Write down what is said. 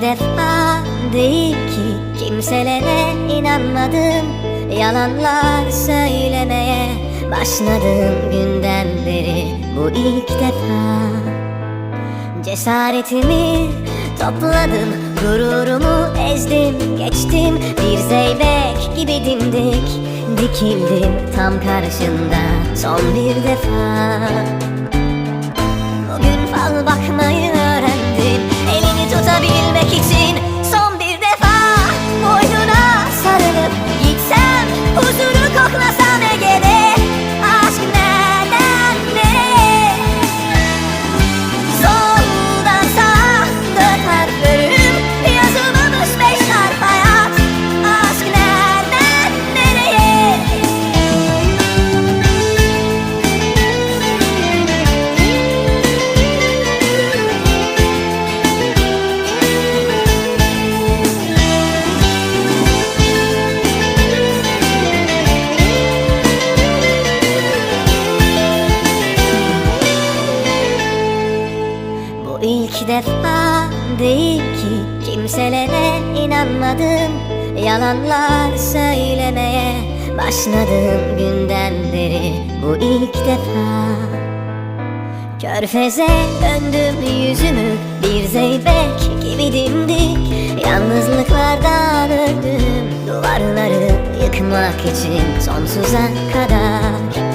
defa değil ki Kimselere inanmadım. Yalanlar söylemeye Başladığım günden beri. Bu ilk defa Cesaretimi topladım. Gururumu ezdim geçtim. Bir zeybek gibi dimdik Dikildim tam karşında. Son bir defa ilk defa değil ki. Kimselere inanmadım Yalanlar söylemeye Başladığım günden beri. Bu ilk defa. Körfeze döndüm yüzümü Bir zeybek gibi dimdik. Yalnızlıklardan öldüm Duvarları yıkmak için sonsuza kadar